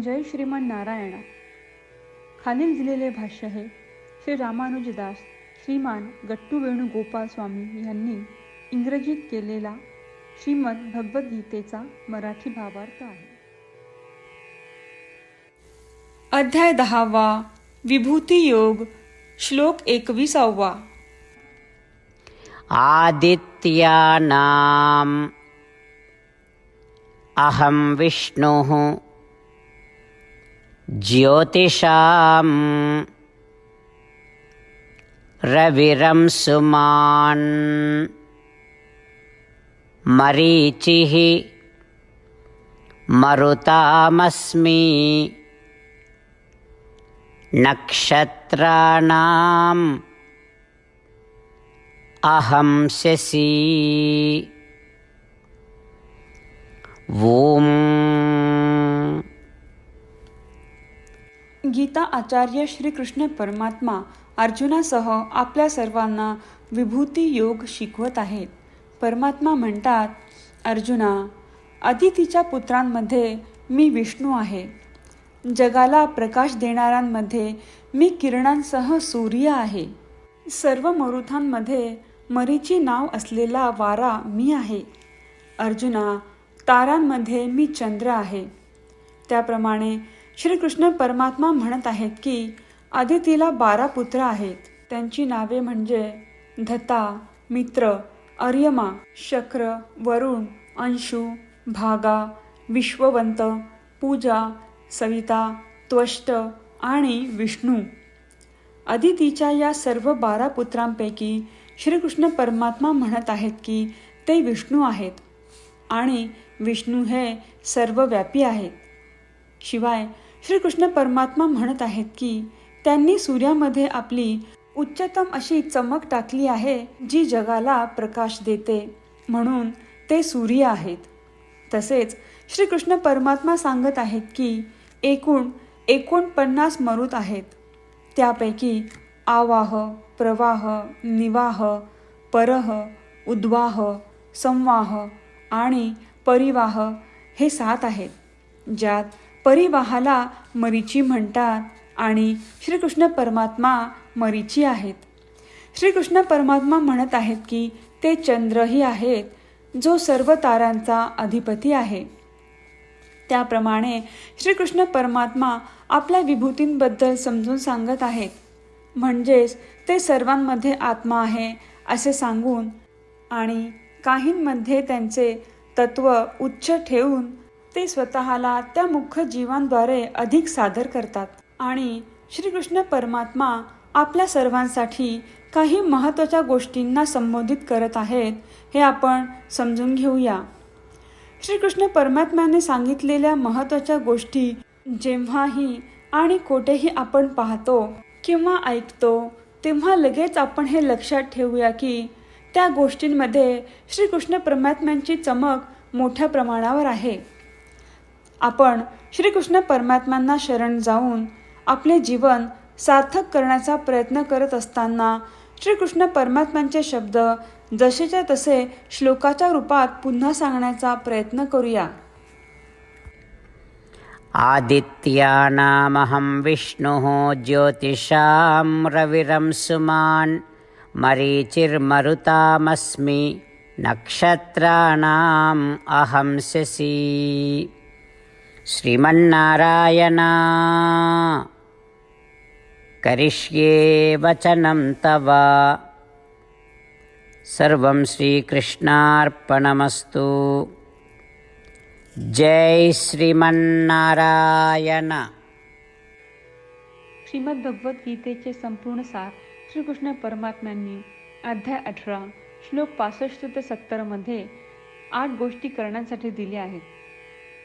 जय श्रीमान नारायण. खालील दिलेले भाष्य हे श्री रामानुजदास श्रीमान गट्टू वेणुगोपाल स्वामी यांनी इंग्रजीत केलेला श्रीमद भगवद्गीतेचा मराठी भावार्थ आहे. अध्याय दहावा विभूती योग श्लोक एकविसावा. आदित्यानाम् अहं विष्णुः ज्योतिषां रविरं सुमान् मरीचिः मरुतामस्मि नक्षत्राणाम् अहं शशी ॐ गीता आचार्य श्रीकृष्ण परमात्मा अर्जुनासह आपल्या सर्वांना विभूती योग शिकवत आहेत. परमात्मा म्हणतात अर्जुना अदितीच्या पुत्रांमध्ये मी विष्णू आहे. जगाला प्रकाश देणाऱ्यांमध्ये मी किरणांसह सूर्य आहे. सर्व मरुथांमध्ये मरीची नाव असलेला वारा मी आहे. अर्जुना तारांमध्ये मी चंद्र आहे. त्याप्रमाणे श्रीकृष्ण परमात्मा म्हणत आहेत की आदितीला बारा पुत्र आहेत. त्यांची नावे म्हणजे धता मित्र अर्यमा शक्र वरुण अंशु भागा विश्ववंत पूजा सविता त्वष्ट आणि विष्णू. अदितीच्या या सर्व बारा पुत्रांपैकी श्रीकृष्ण परमात्मा म्हणत आहेत की ते विष्णू आहेत आणि विष्णू हे सर्वव्यापी आहेत. शिवाय श्रीकृष्ण परमात्मा म्हणत आहेत की त्यांनी सूर्यामध्ये आपली उच्चतम अशी चमक टाकली आहे जी जगाला प्रकाश देते. म्हणून ते सूर्य आहेत. तसेच श्रीकृष्ण परमात्मा सांगत आहेत की एकूण एकोणपन्नास मरुत आहेत. त्यापैकी आवाह प्रवाह निवाह परह उद्वाह संवाह आणि परिवाह हे सात आहेत ज्यात परिवाहाला मरीची म्हणतात आणि श्रीकृष्ण परमात्मा मरीची आहेत. श्रीकृष्ण परमात्मा म्हणत आहेत की ते चंद्रही आहेत जो सर्व तारांचा अधिपती आहे. त्याप्रमाणे श्रीकृष्ण परमात्मा आपल्या विभूतींबद्दल समजून सांगत आहेत. म्हणजेच ते सर्वांमध्ये आत्मा आहे असे सांगून आणि काहींमध्ये त्यांचे तत्व उच्च ठेवून ते स्वतःला त्या मुख्य जीवांद्वारे अधिक सादर करतात. आणि श्रीकृष्ण परमात्मा आपल्या सर्वांसाठी काही महत्त्वाच्या गोष्टींना संबोधित करत आहेत हे आपण समजून घेऊया. श्रीकृष्ण परमात्म्याने सांगितलेल्या महत्त्वाच्या गोष्टी जेव्हाही आणि कोठेही आपण पाहतो किंवा ऐकतो तेव्हा लगेच आपण हे लक्षात ठेवूया की त्या गोष्टींमध्ये श्रीकृष्ण परमात्म्यांची चमक मोठ्या प्रमाणावर आहे. आपण श्रीकृष्ण परमात्म्यांना शरण जाऊन आपले जीवन सार्थक करण्याचा प्रयत्न करत असताना श्रीकृष्ण परमात्म्यांचे शब्द जसेच्या तसे श्लोकाच्या रूपात पुन्हा सांगण्याचा प्रयत्न करूया. आदित्यानामहं विष्णुः ज्योतिषां रविरं सुमान् मरीचिर्मरुतामस्मि नक्षत्राणाम् अहं शशी श्रीमन्नारायणा। करिष्ये वचनं तव। सर्वं श्रीकृष्णार्पणमस्तु। जय श्रीमन्नारायण। श्रीमद्भगवद्गीतेचे संपूर्ण सार श्रीकृष्ण परमात्म्यांनी अध्याय अठरा श्लोक पासष्ट ते सत्तरमध्ये आठ गोष्टी करण्यासाठी दिल्या आहेत.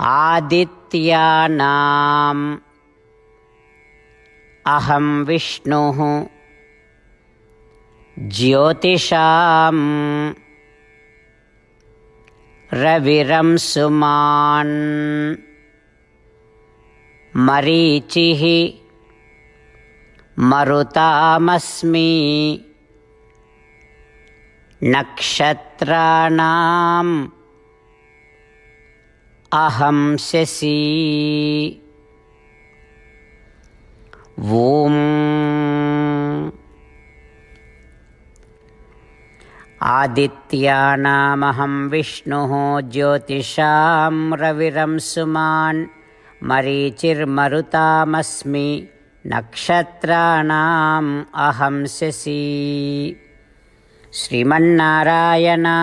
आदित्यानाम्। अहं विष्णुः। ज्योतिषां रविरं सुमान् मरीचिः। मरुतामस्मि। नक्षत्राणाम्। अहं शशी। ॐ आदित्यानामहं विष्णुः ज्योतिषां रविरं सुमान् मरीचिर्मरुतामस्मि नक्षत्राणाम् अहं शशी। श्रीमन्नारायणा